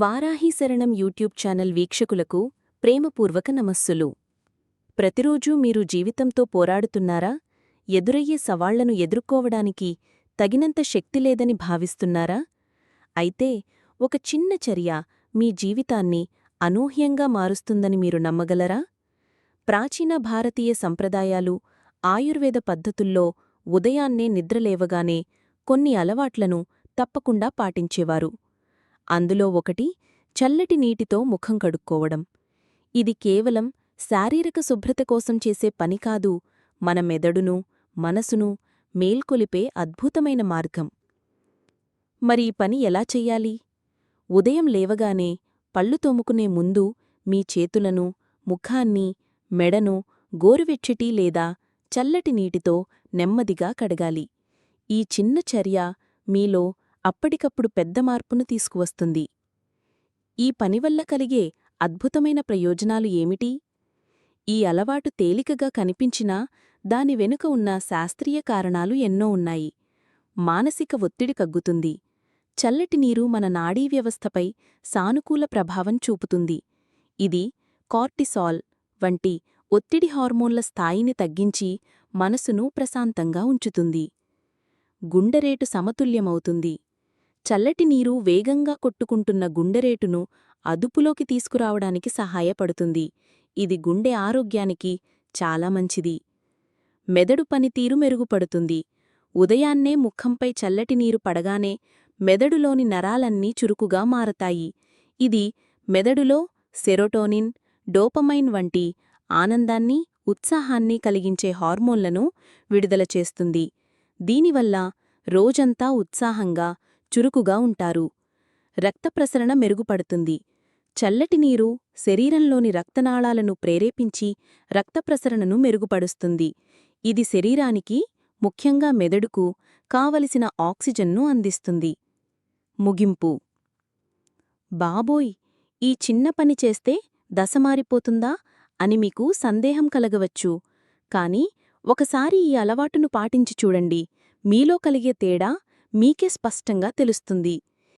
వారాహి శరణం YouTube channel వీక్షకులకు ప్రేమపూర్వక నమస్సులు. ప్రతిరోజూ మీరు జీవితంతో పోరాడుతున్నారా? ఎదురయ్యే సవాళ్ళను ఎదుర్కోవడానికి తగినంత శక్తి లేదని భావిస్తున్నారా? అయితే ఒక చిన్న చర్య మీ జీవితాన్ని అనూహ్యంగా మారుస్తుందని మీరు నమ్మగలరా? ప్రాచీన భారతీయ సంప్రదాయాలు ఆయుర్వేద పద్ధతుల్లో ఉదయాన్నే నిద్రలేవగానే కొన్ని అలవాట్లను తప్పకుండా పాటించేవారు. అందులో ఒకటి చల్లటి నీటితో ముఖం కడుక్కోవడం. ఇది కేవలం శారీరక శుభ్రత కోసం చేసే పని కాదు మన మెదడును మనసును మేల్కొలిపే అద్భుతమైన మార్గం. మరి ఈ పని ఎలా చెయ్యాలి? ఉదయం లేవగానే పళ్ళు తోముకునే ముందు మీ చేతులను ముఖాన్ని మెడను గోరువెచ్చటి లేదా చల్లటి నీటితో నెమ్మదిగా కడగాలి. ఈ చిన్న చర్య మీలో అప్పటికప్పుడు పెద్ద మార్పును తీసుకువస్తుంది. ఈ పనివల్ల కలిగే అద్భుతమైన ప్రయోజనాలు ఏమిటి? ఈ అలవాటు తేలికగా కనిపించినా దాని వెనుక ఉన్న శాస్త్రీయ కారణాలు ఎన్నో ఉన్నాయి. మానసిక ఒత్తిడి కగ్గుతుంది చల్లటి నీరు మన నాడీ వ్యవస్థపై సానుకూల ప్రభావం చూపుతుంది. ఇది కార్టిసాల్ వంటి ఒత్తిడి హార్మోన్ల స్థాయిని తగ్గించి మనసును ప్రశాంతంగా ఉంచుతుంది. గుండెరేటు సమతుల్యమవుతుంది. చల్లటి నీరు వేగంగా కొట్టుకుంటున్న గుండెరేటును అదుపులోకి తీసుకురావడానికి సహాయపడుతుంది. ఇది గుండె ఆరోగ్యానికి చాలా మంచిది. మెదడు పనితీరు మెరుగుపడుతుంది. ఉదయాన్నే ముఖంపై చల్లటి నీరు పడగానే మెదడులోని నరాలన్నీ చురుకుగా మారతాయి. ఇది మెదడులో సెరోటోనిన్ డోపమైన్ వంటి ఆనందాన్ని ఉత్సాహాన్ని కలిగించే హార్మోన్లను విడుదల చేస్తుంది. దీనివల్ల రోజంతా ఉత్సాహంగా చురుకుగా ఉంటారు. రక్తప్రసరణ మెరుగుపడుతుంది. చల్లటి నీరు శరీరంలోని రక్తనాళాలను ప్రేరేపించి రక్తప్రసరణను మెరుగుపడుస్తుంది ఇది శరీరానికి ముఖ్యంగా మెదడుకు కావలసిన ఆక్సిజన్ను అందిస్తుంది. ముగింపు. బాబోయ్! ఈ చిన్న పని చేస్తే దశమారిపోతుందా అని మీకు సందేహం కలగవచ్చు. కాని ఒకసారి ఈ అలవాటును పాటించి చూడండి. మీలో కలిగే తేడా మీకే స్పష్టంగా తెలుస్తుంది.